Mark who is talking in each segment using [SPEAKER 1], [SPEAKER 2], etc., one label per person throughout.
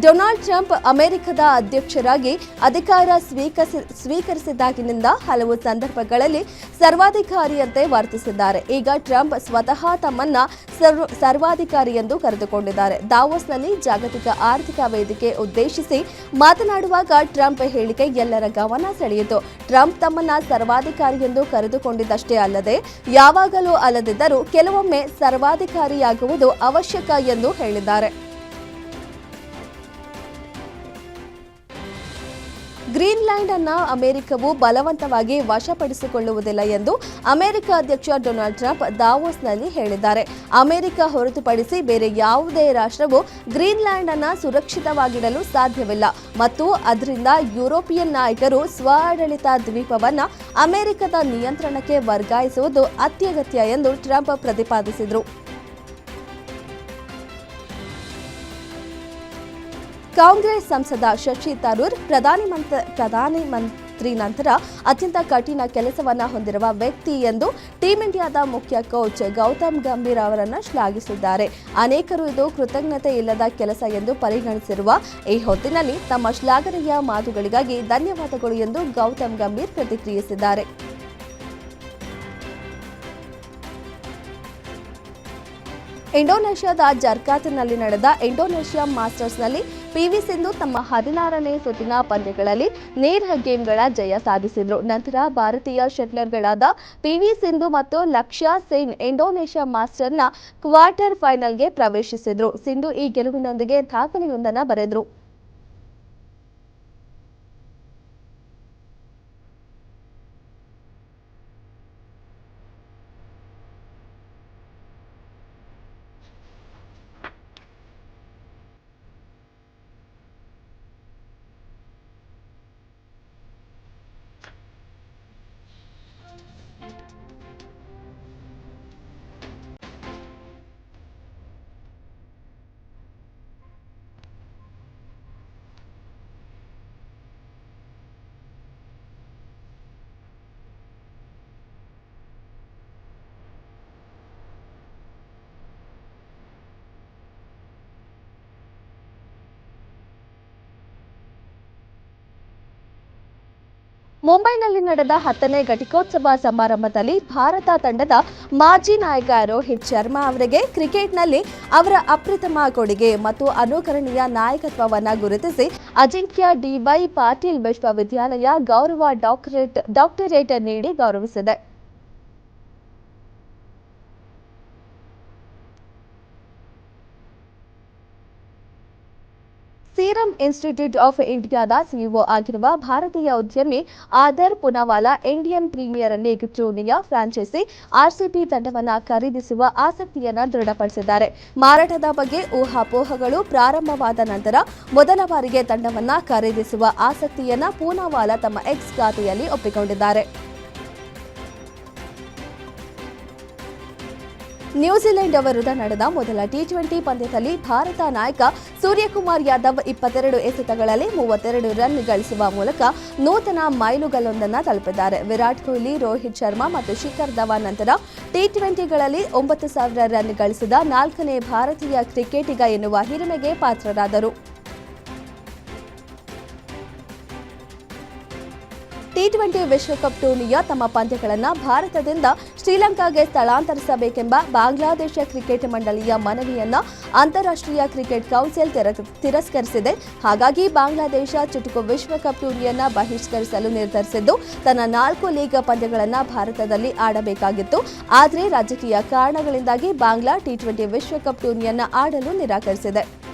[SPEAKER 1] Donald Trump ಅಮೆರಿಕದ ಅಧ್ಯಕ್ಷರಾಗಿ ಅಧಿಕಾರ ಸ್ವೀಕರಿಸಿ ಸ್ವೀಕರಿಸಿದಾಗಿನಿಂದ ಹಲವು ಸಂದರ್ಭಗಳಲ್ಲಿ ಸರ್ವಾಧಿಕಾರಿಯಂತೆ ವರ್ತಿಸಿದ್ದಾರೆ. ಈಗ ಟ್ರಂಪ್ ಸ್ವತಃ ತಮ್ಮನ್ನ ಸರ್ವ- ಸರ್ವಾಧಿಕಾರಿ ಎಂದು ಕರೆದುಕೊಂಡಿದ್ದಾರೆ. ದಾವೋಸ್ನಲ್ಲಿ ಜಾಗತಿಕ ಆರ್ಥಿಕ ವೇದಿಕೆ ಉದ್ದೇಶಿಸಿ ಮಾತನಾಡುವಾಗ ಟ್ರಂಪ್ ಹೇಳಿಕೆ ಎಲ್ಲರ ಗಮನ ಸೆಳೆಯಿತು. ಟ್ರಂಪ್ ತಮ್ಮನ್ನ ಸರ್ವಾಧಿಕಾರಿ ಎಂದು ಕರೆದುಕೊಂಡಿದ್ದಷ್ಟೇ ಅಲ್ಲದೆ, ಯಾವಾಗಲೂ ಅಲ್ಲದಿದ್ದರೂ ಕೆಲವೊಮ್ಮೆ ಸರ್ವಾಧಿಕಾರಿಯಾಗುವುದು ಅವಶ್ಯಕ ಎಂದು ಹೇಳಿದ್ದಾರೆ. ಗ್ರೀನ್ಲ್ಯಾಂಡ್ ಅನ್ನ ಅಮೆರಿಕವು ಬಲವಂತವಾಗಿ ವಶಪಡಿಸಿಕೊಳ್ಳುವುದಿಲ್ಲ ಎಂದು ಅಮೆರಿಕ ಅಧ್ಯಕ್ಷ ಡೊನಾಲ್ಡ್ ಟ್ರಂಪ್ ದಾವೋಸ್ನಲ್ಲಿ ಹೇಳಿದ್ದಾರೆ. ಅಮೆರಿಕ ಹೊರತುಪಡಿಸಿ ಬೇರೆ ಯಾವುದೇ ರಾಷ್ಟ್ರವು ಗ್ರೀನ್ಲ್ಯಾಂಡ್ ಅನ್ನ ಸುರಕ್ಷಿತವಾಗಿಡಲು ಸಾಧ್ಯವಿಲ್ಲ ಮತ್ತು ಅದರಿಂದ ಯುರೋಪಿಯನ್ ನಾಯಕರು ಸ್ವಆಡಳಿತ ದ್ವೀಪವನ್ನ ಅಮೆರಿಕದ ನಿಯಂತ್ರಣಕ್ಕೆ ವರ್ಗಾಯಿಸುವುದು ಅತ್ಯಗತ್ಯ ಎಂದು ಟ್ರಂಪ್ ಪ್ರತಿಪಾದಿಸಿದರು. ಕಾಂಗ್ರೆಸ್ ಸಂಸದ ಶಶಿ ತರೂರ್ ಪ್ರಧಾನಿ ಮಂತ್ರ ಪ್ರಧಾನಿ ಮಂತ್ರಿ ನಂತರ ಅತ್ಯಂತ ಕಠಿಣ ಕೆಲಸವನ್ನು ಹೊಂದಿರುವ ವ್ಯಕ್ತಿ ಎಂದು ಟೀಂ ಇಂಡಿಯಾದ ಮುಖ್ಯ ಕೋಚ್ ಗೌತಮ್ ಗಂಭೀರ್ ಅವರನ್ನು ಶ್ಲಾಘಿಸಿದ್ದಾರೆ. ಅನೇಕರು ಇದು ಕೃತಜ್ಞತೆ ಇಲ್ಲದ ಕೆಲಸ ಎಂದು ಪರಿಗಣಿಸಿರುವ ಈ ಹೊತ್ತಿನಲ್ಲಿ ತಮ್ಮ ಶ್ಲಾಘನೀಯ ಮಾತುಗಳಿಗಾಗಿ ಧನ್ಯವಾದಗಳು ಎಂದು ಗೌತಮ್ ಗಂಭೀರ್ ಪ್ರತಿಕ್ರಿಯಿಸಿದ್ದಾರೆ. ಇಂಡೋನೇಷ್ಯಾದ ಜರ್ಕಾತ್ನಲ್ಲಿ ನಡೆದ ಇಂಡೋನೇಷ್ಯಾ ಮಾಸ್ಟರ್ಸ್ನಲ್ಲಿ ಪಿವಿ ಸಿಂಧು ತಮ್ಮ ಹದಿನಾರನೇ ಸುತ್ತಿನ ಪಂದ್ಯಗಳಲ್ಲಿ ನೇರ ಗೇಮ್ಗಳ ಜಯ ಸಾಧಿಸಿದರು. ನಂತರ ಭಾರತೀಯ ಶಟ್ಲರ್ಗಳಾದ ಪಿವಿ ಸಿಂಧು ಮತ್ತು ಲಕ್ಷ್ಯ ಸೇನ್ ಇಂಡೋನೇಷ್ಯಾ ಮಾಸ್ಟರ್ನ ಕ್ವಾರ್ಟರ್ ಫೈನಲ್ಗೆ ಪ್ರವೇಶಿಸಿದ್ರು. ಸಿಂಧು ಈ ಗೆಲುವಿನೊಂದಿಗೆ ದಾಖಲೆಯೊಂದನ್ನು ಬರೆದ್ರು. ಮುಂಬೈನಲ್ಲಿ ನಡೆದ ಹತ್ತನೇ ಘಟಿಕೋತ್ಸವ ಸಮಾರಂಭದಲ್ಲಿ ಭಾರತ ತಂಡದ ಮಾಜಿ ನಾಯಕ ರೋಹಿತ್ ಶರ್ಮಾ ಅವರಿಗೆ ಕ್ರಿಕೆಟ್ನಲ್ಲಿ ಅವರ ಅಪ್ರತಿಮ ಕೊಡುಗೆ ಮತ್ತು ಅನುಕರಣೀಯ ನಾಯಕತ್ವವನ್ನು ಗುರುತಿಸಿ ಅಜಿಂಕ್ಯ ಡಿವೈ ಪಾಟೀಲ್ ವಿಶ್ವವಿದ್ಯಾಲಯ ಗೌರವ ಡಾಕ್ಟರೇಟ್ ಡಾಕ್ಟರೇಟ್ ನೀಡಿ ಗೌರವಿಸಿದೆ. ಇನ್ಸ್ಟಿಟ್ಯೂಟ್ ಆಫ್ ಇಂಡಿಯಾದ ಸಿಇಒ ಆಗಿರುವ ಭಾರತೀಯ ಉದ್ಯಮಿ Adar Poonawalla Indian premier league ಟೂರ್ನಿಯ ಫ್ರಾಂಚೈಸಿ ಆರ್ಸಿಬಿ ತಂಡವನ್ನು ಖರೀದಿಸುವ ಆಸಕ್ತಿಯನ್ನು ದೃಢಪಡಿಸಿದ್ದಾರೆ. ಮಾರಾಟದ ಬಗ್ಗೆ ಊಹಾಪೋಹಗಳು ಪ್ರಾರಂಭವಾದ ನಂತರ ಮೊದಲ ಬಾರಿಗೆ ತಂಡವನ್ನು ಖರೀದಿಸುವ ಆಸಕ್ತಿಯನ್ನು ಪೂನಾವಾಲಾ ತಮ್ಮ ಎಕ್ಸ್ ಖಾತೆಯಲ್ಲಿ ಒಪ್ಪಿಕೊಂಡಿದ್ದಾರೆ. ನ್ಯೂಜಿಲೆಂಡ್ ವಿರುದ್ಧ ನಡೆದ ಮೊದಲ ಟಿ ಟ್ವೆಂಟಿ ಪಂದ್ಯದಲ್ಲಿ ಭಾರತ ನಾಯಕ ಸೂರ್ಯಕುಮಾರ್ ಯಾದವ್ ಇಪ್ಪತ್ತೆರಡು ಎಸೆತಗಳಲ್ಲಿ ಮೂವತ್ತೆರಡು ರನ್ ಗಳಿಸುವ ಮೂಲಕ ನೂತನ ಮೈಲುಗಲ್ಲೊಂದನ್ನು ತಲುಪಿದ್ದಾರೆ. ವಿರಾಟ್ ಕೊಹ್ಲಿ, ರೋಹಿತ್ ಶರ್ಮಾ ಮತ್ತು ಶಿಖರ್ ಧವನ್ ನಂತರ ಟಿ ಟ್ವೆಂಟಿಗಳಲ್ಲಿ ಒಂಬತ್ತು ಸಾವಿರ ರನ್ ಗಳಿಸಿದ ನಾಲ್ಕನೇ ಭಾರತೀಯ ಕ್ರಿಕೆಟಿಗ ಎನ್ನುವ ಹಿರಿಮೆಗೆ ಪಾತ್ರರಾದರು. ಟಿ ಟ್ವೆಂಟಿ ವಿಶ್ವಕಪ್ ಟೂರ್ನಿಯ ತಮ್ಮ ಪಂದ್ಯಗಳನ್ನು ಭಾರತದಿಂದ ಶ್ರೀಲಂಕಾಗೆ ಸ್ಥಳಾಂತರಿಸಬೇಕೆಂಬ ಬಾಂಗ್ಲಾದೇಶ ಕ್ರಿಕೆಟ್ ಮಂಡಳಿಯ ಮನವಿಯನ್ನು ಅಂತಾರಾಷ್ಟ್ರೀಯ ಕ್ರಿಕೆಟ್ ಕೌನ್ಸಿಲ್ ತಿರ- ತಿರಸ್ಕರಿಸಿದೆ. ಹಾಗಾಗಿ ಬಾಂಗ್ಲಾದೇಶ ಚುಟುಕು ವಿಶ್ವಕಪ್ ಟೂರ್ನಿಯನ್ನ ಬಹಿಷ್ಕರಿಸಲು ನಿರ್ಧರಿಸಿದ್ದು, ತನ್ನ ನಾಲ್ಕು ಲೀಗ್ ಪಂದ್ಯಗಳನ್ನು ಭಾರತದಲ್ಲಿ ಆಡಬೇಕಾಗಿತ್ತು. ಆದರೆ ರಾಜಕೀಯ ಕಾರಣಗಳಿಂದಾಗಿ ಬಾಂಗ್ಲಾ ಟಿ ಟ್ವೆಂಟಿ ವಿಶ್ವಕಪ್ ಟೂರ್ನಿಯನ್ನ ಆಡಲು ನಿರಾಕರಿಸಿದೆ.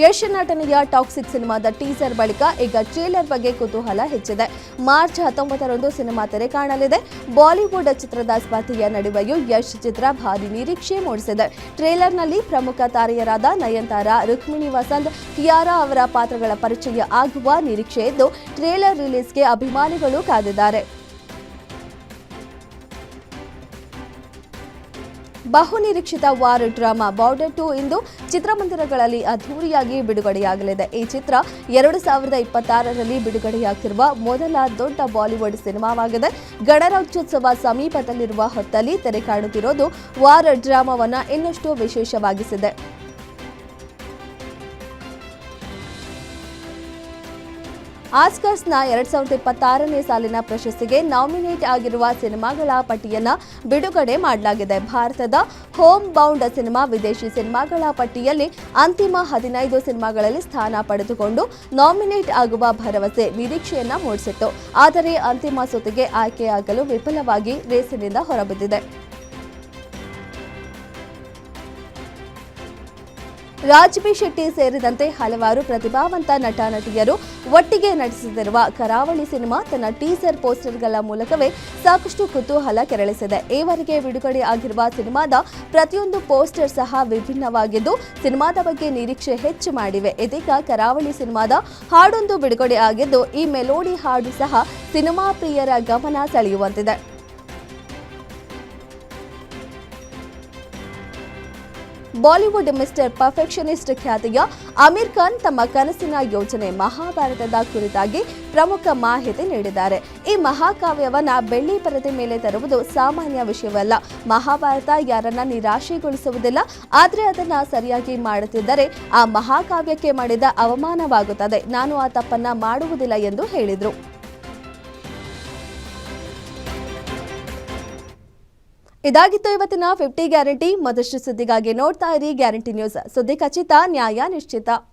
[SPEAKER 1] ಯಶ್ ನಟನೆಯ ಟಾಕ್ಸಿಕ್ ಸಿನಿಮಾದ ಟೀಸರ್ ಬಳಿಕ ಈಗ ಟ್ರೇಲರ್ ಬಗ್ಗೆ ಕುತೂಹಲ ಹೆಚ್ಚಿದೆ. ಮಾರ್ಚ್ ಹತ್ತೊಂಬತ್ತರಂದು ಸಿನಿಮಾ ತೆರೆ ಕಾಣಲಿದೆ. ಬಾಲಿವುಡ್ ಚಿತ್ರದ ಸ್ಪರ್ಧೆಯ ನಡುವೆಯೂ ಯಶ್ ಚಿತ್ರ ಭಾರಿ ನಿರೀಕ್ಷೆ ಮೂಡಿಸಿದೆ. ಟ್ರೇಲರ್ನಲ್ಲಿ ಪ್ರಮುಖ ತಾರೆಯರಾದ ನಯನ್ತಾರ, ರುಕ್ಮಿಣಿ ವಸಂತ್, ಕಿಯಾರಾ ಅವರ ಪಾತ್ರಗಳ ಪರಿಚಯ ಆಗುವ ನಿರೀಕ್ಷೆ ಇದ್ದು ಟ್ರೇಲರ್ ರಿಲೀಸ್ಗೆ ಅಭಿಮಾನಿಗಳು ಕಾದಿದ್ದಾರೆ. ಬಹುನಿರೀಕ್ಷಿತ ವಾರ್ ಡ್ರಾಮಾ ಬಾರ್ಡರ್ ಟು ಇಂದು ಚಿತ್ರಮಂದಿರಗಳಲ್ಲಿ ಅದ್ಧೂರಿಯಾಗಿ ಬಿಡುಗಡೆಯಾಗಲಿದೆ. ಈ ಚಿತ್ರ ಎರಡು ಸಾವಿರದ ಇಪ್ಪತ್ತಾರರಲ್ಲಿ ಬಿಡುಗಡೆಯಾಗ್ತಿರುವ ಮೊದಲ ದೊಡ್ಡ ಬಾಲಿವುಡ್ ಸಿನಿಮಾವಾಗಿದೆ. ಗಣರಾಜ್ಯೋತ್ಸವ ಸಮೀಪದಲ್ಲಿರುವ ಹೊತ್ತಲ್ಲಿ ತೆರೆ ಕಾಣುತ್ತಿರೋದು ವಾರ್ ಡ್ರಾಮಾವನ್ನು ಇನ್ನಷ್ಟು ವಿಶೇಷವಾಗಿಸಿದೆ. ಆಸ್ಕರ್ಸ್ನ ಎರಡ್ ಸಾವಿರದ ಇಪ್ಪತ್ತಾರನೇ ಸಾಲಿನ ಪ್ರಶಸ್ತಿಗೆ ನಾಮಿನೇಟ್ ಆಗಿರುವ ಸಿನಿಮಾಗಳ ಪಟ್ಟಿಯನ್ನ ಬಿಡುಗಡೆ ಮಾಡಲಾಗಿದೆ. ಭಾರತದ ಹೋಮ್ ಬೌಂಡ್ ಸಿನಿಮಾ ವಿದೇಶಿ ಸಿನಿಮಾಗಳ ಪಟ್ಟಿಯಲ್ಲಿ ಅಂತಿಮ ಹದಿನೈದು ಸಿನಿಮಾಗಳಲ್ಲಿ ಸ್ಥಾನ ಪಡೆದುಕೊಂಡು ನಾಮಿನೇಟ್ ಆಗುವ ಭರವಸೆ ನಿರೀಕ್ಷೆಯನ್ನ ಮೂಡಿಸಿತ್ತು. ಆದರೆ ಅಂತಿಮ ಸುತ್ತಿಗೆ ಆಯ್ಕೆಯಾಗಲು ವಿಫಲವಾಗಿ ರೇಸಿನಿಂದ ಹೊರಬಿದ್ದಿದೆ. ರಾಜ್ ಬಿ ಶೆಟ್ಟಿ ಸೇರಿದಂತೆ ಹಲವಾರು ಪ್ರತಿಭಾವಂತ ನಟ ನಟಿಯರು ಒಟ್ಟಿಗೆ ನಟಿಸುತ್ತಿರುವ ಕರಾವಳಿ ಸಿನಿಮಾ ತನ್ನ ಟೀಸರ್ ಪೋಸ್ಟರ್ಗಳ ಮೂಲಕವೇ ಸಾಕಷ್ಟು ಕುತೂಹಲ ಕೆರಳಿಸಿದೆ. ಈವರೆಗೆ ಬಿಡುಗಡೆ ಆಗಿರುವ ಸಿನಿಮಾದ ಪ್ರತಿಯೊಂದು ಪೋಸ್ಟರ್ ಸಹ ವಿಭಿನ್ನವಾಗಿದ್ದು, ಸಿನಿಮಾದ ಬಗ್ಗೆ ನಿರೀಕ್ಷೆ ಹೆಚ್ಚು ಮಾಡಿವೆ. ಇದೀಗ ಕರಾವಳಿ ಸಿನಿಮಾದ ಹಾಡೊಂದು ಬಿಡುಗಡೆ ಆಗಿದ್ದು, ಈ ಮೆಲೋಡಿ ಹಾಡು ಸಹ ಸಿನಿಮಾ ಪ್ರಿಯರ ಗಮನ ಸೆಳೆಯುವಂತಿದೆ. ಬಾಲಿವುಡ್ ಮಿಸ್ಟರ್ ಪರ್ಫೆಕ್ಷನಿಸ್ಟ್ ಖ್ಯಾತಿಯ ಅಮೀರ್ ಖಾನ್ ತಮ್ಮ ಕನಸಿನ ಯೋಜನೆ ಮಹಾಭಾರತದ ಕುರಿತಾಗಿ ಪ್ರಮುಖ ಮಾಹಿತಿ ನೀಡಿದ್ದಾರೆ. ಈ ಮಹಾಕಾವ್ಯವನ್ನ ಬೆಳ್ಳಿ ಪರದೆ ಮೇಲೆ ತರುವುದು ಸಾಮಾನ್ಯ ವಿಷಯವಲ್ಲ. ಮಹಾಭಾರತ ಯಾರನ್ನ ನಿರಾಶೆಗೊಳಿಸುವುದಿಲ್ಲ, ಆದರೆ ಅದನ್ನ ಸರಿಯಾಗಿ ಮಾಡುತ್ತಿದ್ದರೆ ಆ ಮಹಾಕಾವ್ಯಕ್ಕೆ ಮಾಡಿದ ಅವಮಾನವಾಗುತ್ತದೆ. ನಾನು ಆ ತಪ್ಪನ್ನ ಮಾಡುವುದಿಲ್ಲ ಎಂದು ಹೇಳಿದರು. ಇದಾಗಿತ್ತು ಇವತ್ತಿನ ಫಿಫ್ಟಿ ಗ್ಯಾರಂಟಿ. ಮತ್ತಷ್ಟು ಸುದ್ದಿಗಾಗಿ ನೋಡ್ತಾ ಇರಿ ಗ್ಯಾರಂಟಿ ನ್ಯೂಸ್. ಸುದ್ದಿ ಖಚಿತ ನ್ಯಾಯ ನಿಶ್ಚಿತ.